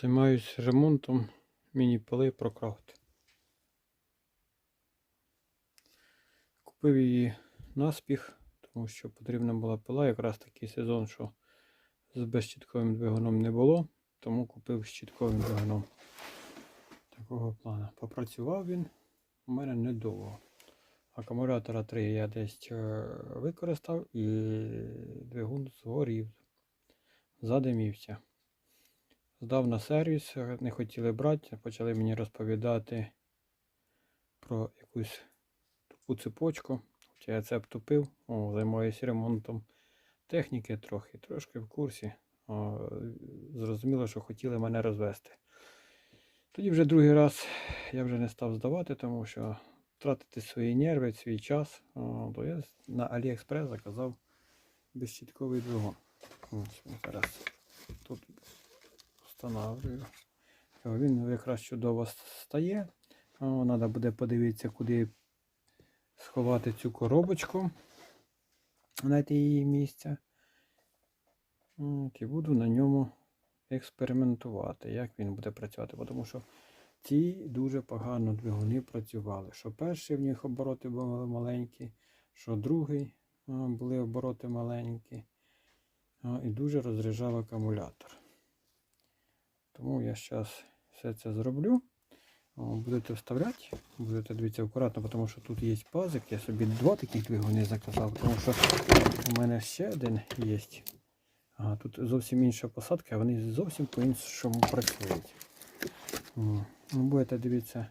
Займаюсь ремонтом міні-пили ProCraft. Купив її наспіх, тому що потрібна була пила. Якраз такий сезон, що з безщітковим двигуном не було, тому купив з щітковим двигуном. Такого плану. Попрацював він у мене недовго. Акумулятора 3 я десь е, використав і двигун згорів, задимівся. Здав на сервіс, не хотіли брати, почали мені розповідати про якусь тупу цепочку. Хоча я це втупив, о, займаюся ремонтом техніки трохи, трошки в курсі. О, зрозуміло, що хотіли мене розвести. Тоді вже другий раз я вже не став здавати, тому що тратити свої нерви, свій час, о, то я на AliExpress заказав безщітковий двигун. Ось зараз тут встановлюю. Він якраз чудово стає. Треба буде подивитися, куди сховати цю коробочку. Знайти її місце. І буду на ньому експериментувати, як він буде працювати. Тому що ці дуже погано двигуни працювали. Що перший в них обороти були маленькі, що другий були обороти маленькі. І дуже розряджав акумулятор. Тому я зараз все це зроблю. Будете вставляти, будете дивитися акуратно, тому що тут є пазик. Я собі два таких двигуни заказав, тому що у мене ще один є. Ага, тут зовсім інша посадка, вони зовсім по-іншому працюють. Ну, будете дивитися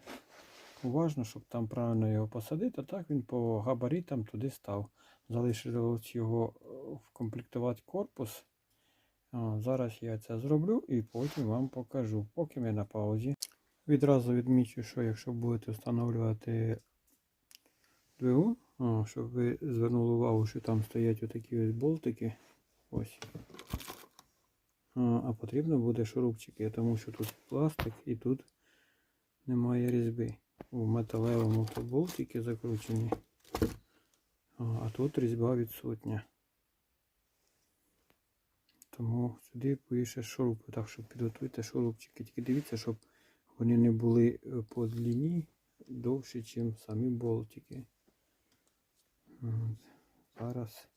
уважно, щоб там правильно його посадити, так він по габаритам туди став. Залишилось його е, вкомплектувати корпус. Зараз я це зроблю і потім вам покажу. Поки ми на паузі. Відразу відмічу, що якщо будете встановлювати двигун, щоб ви звернули увагу, що там стоять отакі ось болтики. Ось. А, потрібно буде шурупчики, тому що тут пластик і тут немає різьби. У металевому болтики закручені, а тут різьба відсутня. Тому сюди пише шурупи, так що підготуйте шурупчики. Тільки дивіться, щоб вони не були е, по длині довші, ніж самі болтики. Зараз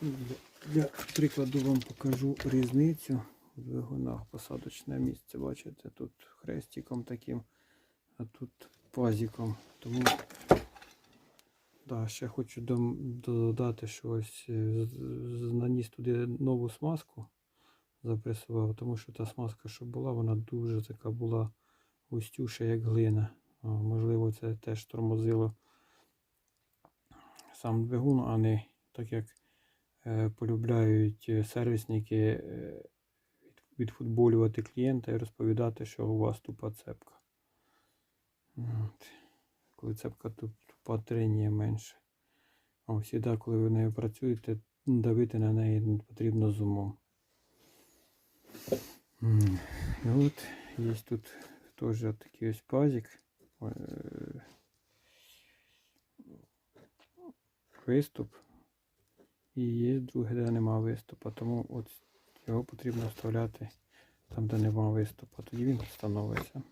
для, для прикладу вам покажу різницю в двигунах. Посадочне місце. Бачите, тут хрестиком таким, а тут пазиком. Тому да, ще хочу додати, що ось е, наніс туди нову смазку запресував, тому що та смазка, що була, вона дуже така була густюша, як глина. Можливо, це теж тормозило сам двигун, а не так як е, полюбляють е, сервісники від- відфутболювати клієнта і розповідати, що у вас тупа цепка. Коли цепка тут тупа тренія менше. А завжди, коли ви нею працюєте, давити на неї потрібно з умом. І от є тут теж такий ось пазик. Е, Виступ. І є друге, де нема виступу. Тому от його потрібно вставляти там, де нема виступу. Тоді він встановиться.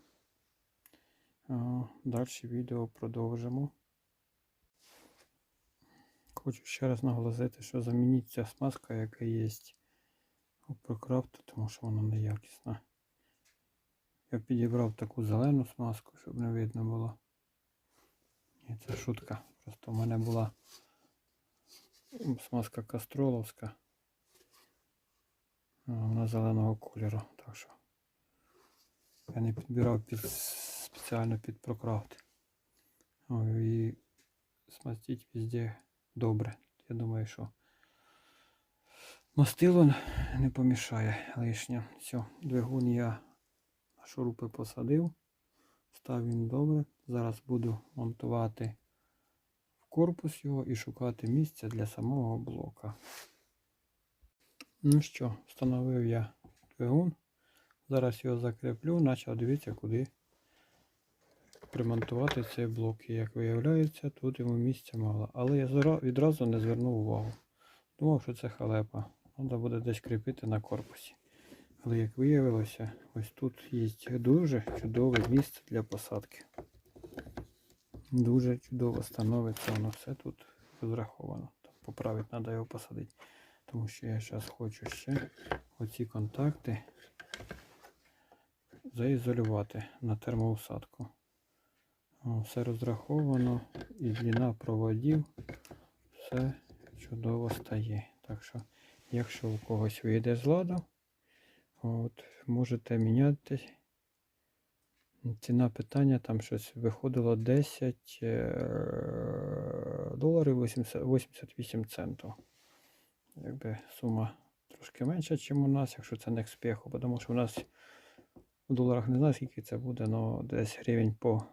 Далі відео продовжимо. Хочу ще раз наголосити, що замініть ця смазка, яка є у ProCraft, тому що вона неякісна. Я підібрав таку зелену смазку, щоб не видно було. Ні, це шутка. Просто в мене була смазка кастроловська. а Вона зеленого кольору. Так що я не підбирав під, спеціально під. О, І смастить везде добре. Я думаю, що мастило не помішає лишнє. Все, двигун я шурупи посадив. Став він добре. Зараз буду монтувати в корпус його і шукати місце для самого блока. Ну що, встановив я двигун. Зараз його закріплю, почав дивитися, куди примонтувати цей блок. І як виявляється, тут йому місця мало. Але я відразу не звернув увагу. Думав, що це халепа. Треба буде десь кріпити на корпусі. Але як виявилося, ось тут є дуже чудове місце для посадки. Дуже чудово становиться воно все тут розраховано. Поправити треба його посадити. Тому що я зараз хочу ще оці контакти заізолювати на термоусадку. Все розраховано і длина проводів все чудово стає. Так що, якщо у когось вийде з ладу, от, можете міняти. Ціна питання там щось виходило 10 е, доларів 88 центів. Якби сума трошки менша, ніж у нас, якщо це не експеху, тому що у нас у доларах не знаю, скільки це буде, але десь гривень по.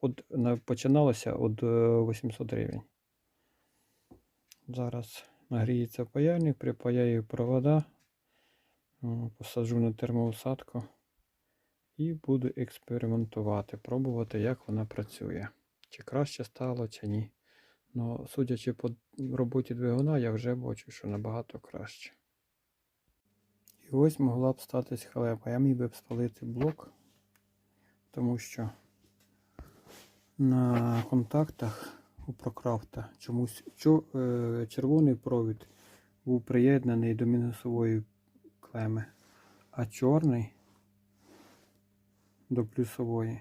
От, починалося від е, 800 гривень. Зараз нагріється паяльник, припаяю провода, посаджу на термоусадку і буду експериментувати, пробувати, як вона працює. Чи краще стало, чи ні. Ну, судячи по роботі двигуна, я вже бачу, що набагато краще. І ось могла б статись халепа. Я міг би б спалити блок, тому що на контактах у Прокрафта чомусь чо, е, червоний провід був приєднаний до мінусової клеми, а чорний до плюсової.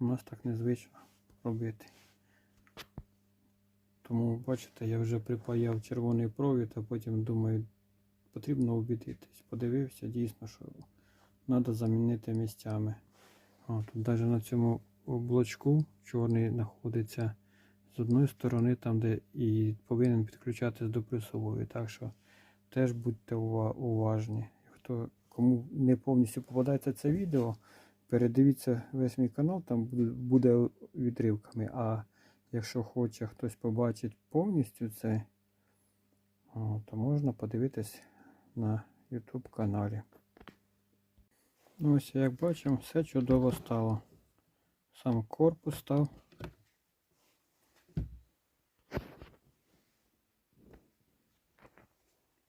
У нас так незвично робити. Тому, бачите, я вже припаяв червоний провід, а потім думаю, потрібно обідитись. Подивився, дійсно, що треба замінити місцями. О, тут навіть на цьому блочку чорний знаходиться з одної сторони, там, де і повинен підключатись до плюсової. Так що теж будьте уважні. Хто кому не повністю попадається це відео, передивіться весь мій канал, там буде відривками. А якщо хоче хтось побачить повністю це, то можна подивитись на YouTube каналі. Ну, ось як бачимо, все чудово стало. Сам корпус став.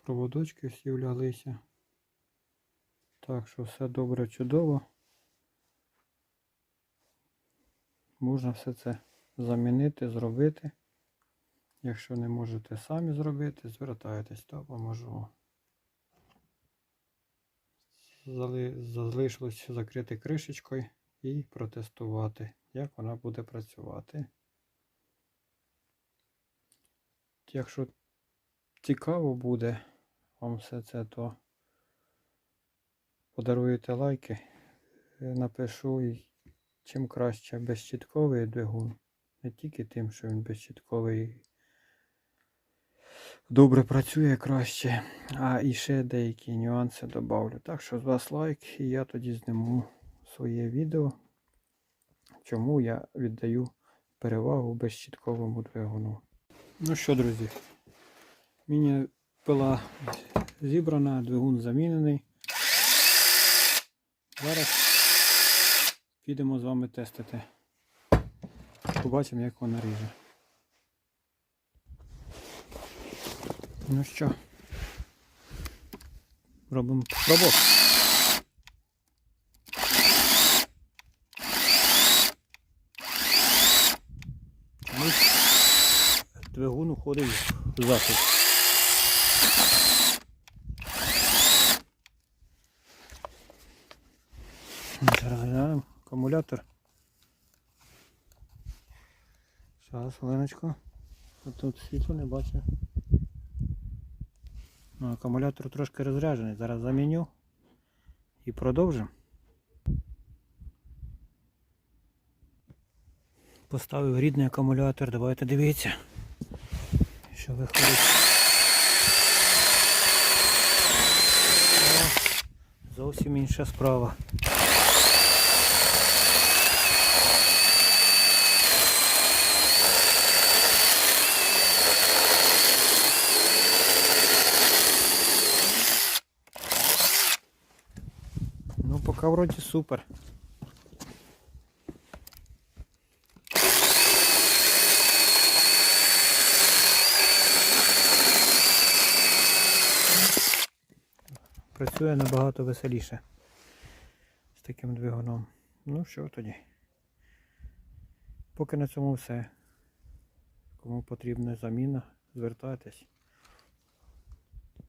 Проводочки всі вляглися. Так що все добре, чудово. Можна все це замінити, зробити. Якщо не можете самі зробити, звертайтесь, то поможу. Залишилось закрити кришечкою і протестувати, як вона буде працювати. Якщо цікаво буде вам все це, то подаруєте лайки, е, напишу, чим краще безщітковий двигун. Не тільки тим, що він безщітковий добре працює краще, а і ще деякі нюанси добавлю. Так що з вас лайк, і я тоді зніму своє відео, чому я віддаю перевагу безщітковому двигуну. Ну що, друзі, міні пила зібрана, двигун замінений. Зараз підемо з вами тестити. Побачимо, як вона ріже. Ну що, робимо пробок. Чомусь уходить в захист. Зараз глянемо акумулятор. Зараз, хвилиночку. Тут світло не бачу. Ну, акумулятор трошки розряджений. Зараз заміню і продовжимо. Поставив рідний акумулятор, давайте дивіться, що виходить. Зовсім інша справа. Ну, пока вроде супер. Працює набагато веселіше з таким двигуном. Ну що тоді? Поки на цьому все. Кому потрібна заміна, звертайтесь.